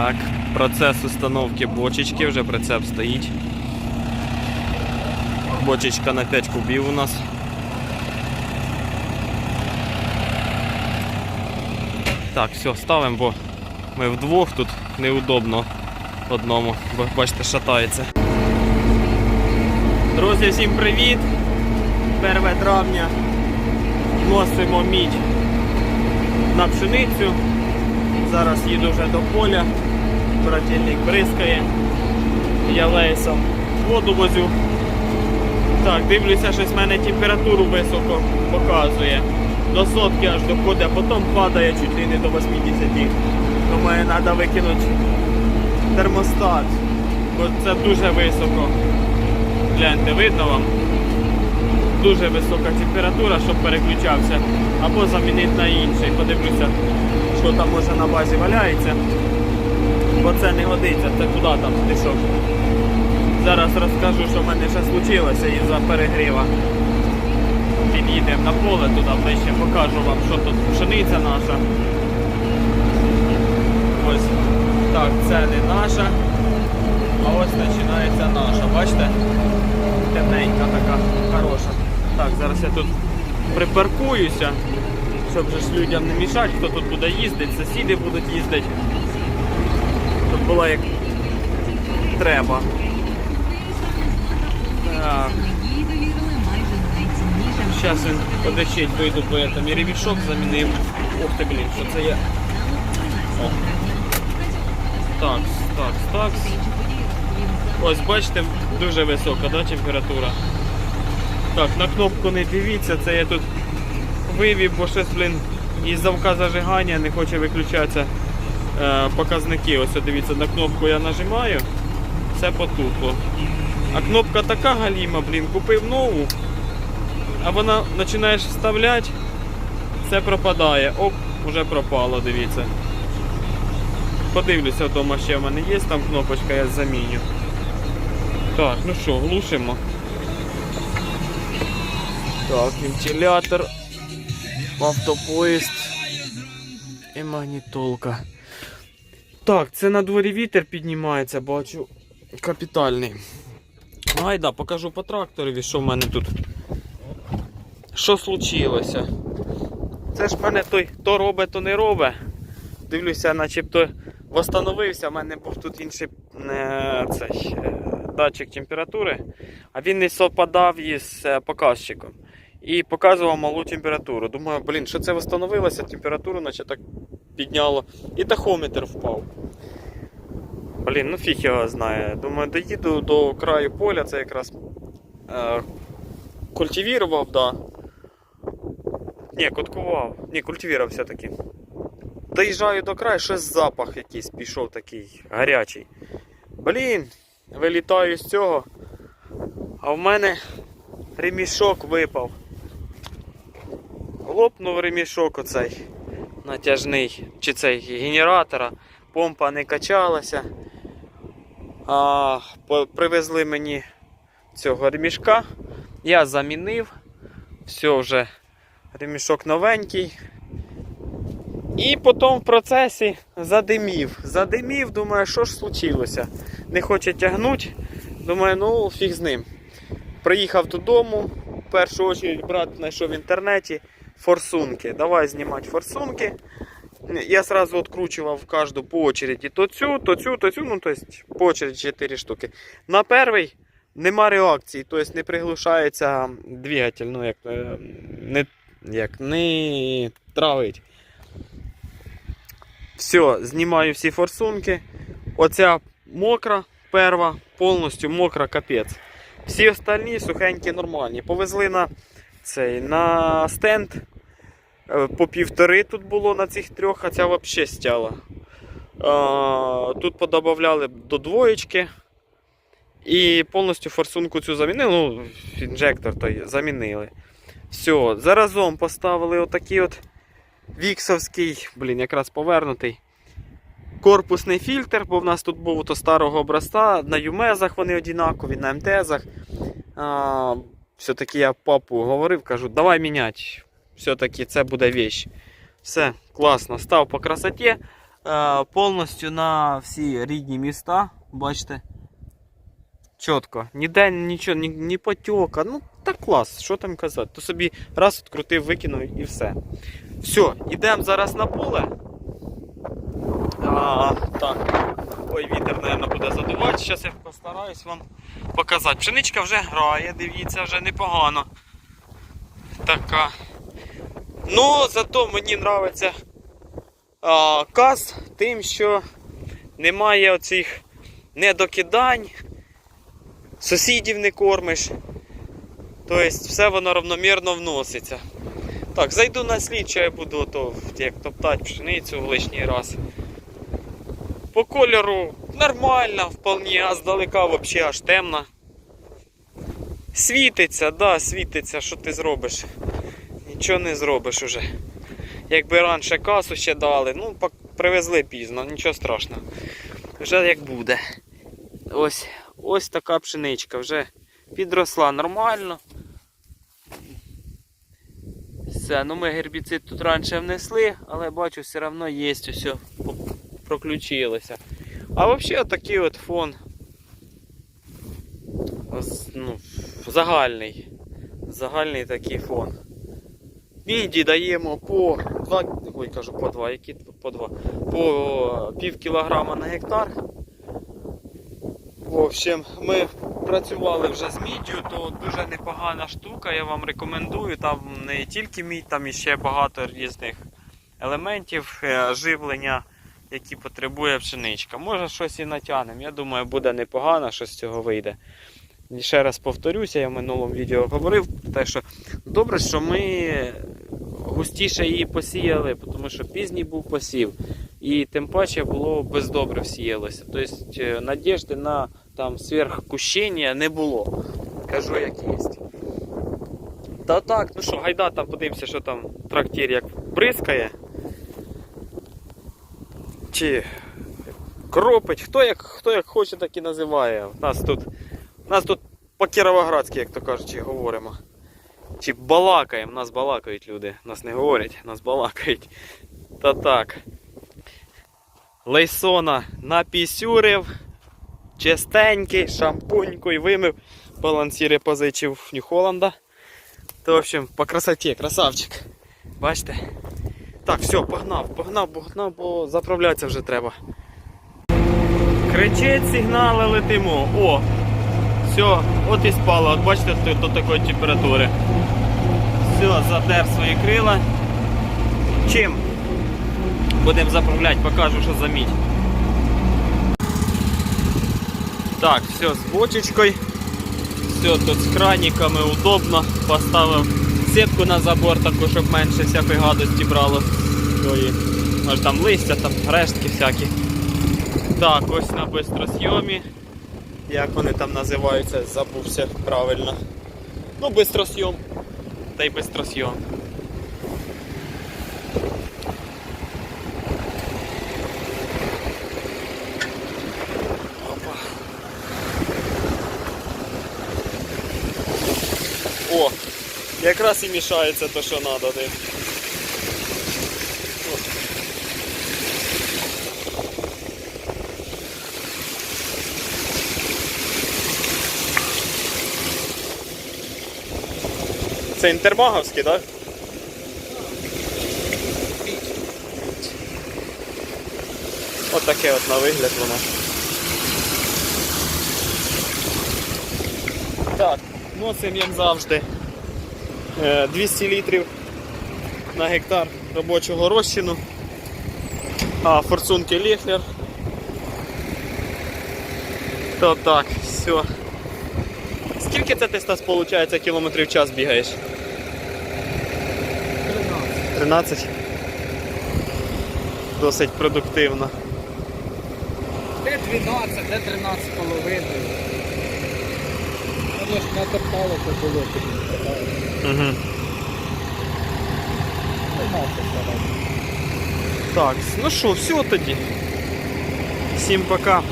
Так, процес установки бочечки, вже прицеп стоїть. Бочечка на 5 кубів у нас. Так, все, ставимо, бо ми вдвох тут неудобно одному, бо бачите, шатається. Друзі, всім привіт! 1 травня носимо мідь на пшеницю. Зараз їду вже до поля, брательник бризкає, я лейсом воду возю. Так, дивлюся, щось в мене температуру високо показує. До сотки аж доходить, а потім падає чуть ли не до 80. Думаю, треба викинути термостат, бо це дуже високо. Гляньте, видно вам? Дуже висока температура, щоб переключався. Або замінити на інший. Подивлюся, що там може на базі валяється. Бо це не годиться, це куди там пішов. Зараз розкажу, що в мене ще случилося із-за перегріва. Під'їдемо на поле туди ближче, покажу вам, що тут пшениця наша. Ось так, це не наша. А ось починається наша, бачите? Темненька така, хороша. Так, зараз я тут припаркуюся, щоб ж людям не мішати, хто тут буде їздити, сусіди будуть їздити. Було як треба. Зараз він подощить, дойду по этому. І ремішок замінив. Ух ти, блін, що це є? О. Так, так, так. Ось бачите, дуже висока да, температура. Так, на кнопку не дивіться, це я тут вивів, бо щось, блін, із замка зажигання не хоче виключатися показники. Ось дивіться, на кнопку я нажимаю, все потухло. А кнопка така галіма, блін, купив нову, а вона починаєш вставляти, все пропадає. Оп, вже пропало, дивіться. Подивлюся, вдома ще в мене є там кнопочка, я заміню. Так, ну що, глушимо. Так, вентилятор, автопоїзд і магнітолка. Так, це на дворі вітер піднімається, бачу. Капітальний. Гайда, покажу по тракторові, що в мене тут. Що случилося? Це ж в мене той то робить, то не робить. Дивлюся, начебто восстановився, в мене був тут інший е, цей, е, датчик температури, а він не совпадав із е, показчиком. І показував малу температуру. Думаю, блін, що це встановилося, температуру наче так підняло. І тахометр впав. Блін, ну фіг його знає. Думаю, доїду до краю поля, це якраз е, культивірував, да. Ні, куткував. Ні, культивірував все-таки. Доїжджаю до краю, щось запах якийсь пішов такий гарячий. Блін, вилітаю з цього, а в мене ремішок випав. Лопнув ремішок оцей натяжний, чи цей генератора, помпа не качалася. А, привезли мені цього ремішка, я замінив, все вже ремішок новенький. І потім в процесі задимів. Задимів, думаю, що ж случилося. Не хоче тягнути. Думаю, ну фіг з ним. Приїхав додому. В першу чергу брат знайшов в інтернеті форсунки. Давай знімати форсунки. Я сразу відкручував кожну по очереді. То цю, то цю, то цю, ну тобто по очереді 4 штуки. На перший нема реакції, тобто не приглушається двигатель, ну як е, не, як не травить. Все, знімаю всі форсунки. Оця мокра, перва, повністю мокра, капець. Всі остальні сухенькі, нормальні. Повезли на цей на стенд. Е, По півтори тут було на цих трьох, а ця взагалі стяла. А, Тут подобавляли до двоєчки. І повністю форсунку цю замінили. Ну, інжектор той замінили. Все, заразом поставили отакий от віксовський, блін, якраз повернутий. Корпусний фільтр, бо в нас тут був то старого образця, на юмезах вони однакові, на МТЗах. А, все-таки я папу говорив, кажу, давай міняти. Все-таки це буде вещь. Все, класно, став по красоті. е, повністю на всі рідні міста. Бачите? Чітко. Ніде нічого, ні, ні потьока. Ну, так клас, що там казати. То собі раз відкрутив, викинув і все. Все, йдемо зараз на поле. А, так. Ой, вітер, мабуть, буде задувати. Зараз я постараюсь вам показати. Пшеничка вже грає, дивіться, вже непогано. Така. Ну, зато мені подобається каз тим, що немає оцих недокидань, сусідів не кормиш. Тобто все воно равномірно вноситься. Так, зайду на слідче, я буду то, як топтати пшеницю в лишній раз. По кольору нормально, вполне, а здалека взагалі аж темно. Світиться, да, світиться, що ти зробиш? Нічого не зробиш уже. Якби раніше касу ще дали, ну привезли пізно, нічого страшного. Вже як буде. Ось, ось така пшеничка вже підросла нормально. Все, ну ми гербіцид тут раніше внесли, але бачу, все одно є, ось проключилося. А взагалі такий от фон. Ну, загальний. Загальний такий фон. Міді даємо по 2, ой, кажу по 2, які по 2, по пів кілограма на гектар. В общем, ми працювали вже з міддю, то дуже непогана штука, я вам рекомендую. Там не тільки мідь, там іще багато різних елементів е, живлення, які потребує пшеничка. Може щось і натягнемо. Я думаю, буде непогано, що з цього вийде. Ще раз повторюся, я в минулому відео говорив, те, що добре, що ми густіше її посіяли, тому що пізній був посів. І тим паче було бездобре всіялося. Тобто е, надіжди на там сверхкущення не було. Кажу, як є. Та так, ну що, гайда там подивимося, що там трактир як бризкає. Чи кропить, хто як, хто як хоче, так і називає. У нас тут, у нас тут по кіровоградськи, як то кажучи, говоримо. Чи балакаємо, нас балакають люди. Нас не говорять, нас балакають. Та так. Лейсона напісюрив, чистенький, шампунькою вимив, балансіри позичив Нью-Холланда. То, в общем, по красоті, красавчик. Бачите? Так, все, погнав, погнав, погнав, бо заправлятися вже треба. Кричить, сигнали летимо. О! Все, от і спало. От бачите, до, такої температури. Все, задер свої крила. Чим? Будемо заправляти, покажу, що заміть. Так, все з бочечкою. Все тут з краниками удобно. Поставив сітку на забор, таку, щоб менше всякої гадості брало. Тої. Може там листя, там рештки всякі. Так, ось на бистросйомі. Як вони там називаються, забувся правильно. Ну, бистросйом. Та й бистросйом. О, якраз і мішається то, що треба. Це інтермаговський, так? От таке от на вигляд воно. Так, носимо як завжди. е, 200 літрів на гектар робочого розчину. А, форсунки Лехлер. То так, все. Скільки це ти Стас, виходить, кілометрів в час бігаєш? 13. 13? Досить продуктивно. Де 12, де 13 половиною. Воно ж натоптало, то було. Угу. Так, ну що, все тоді. Всім пока.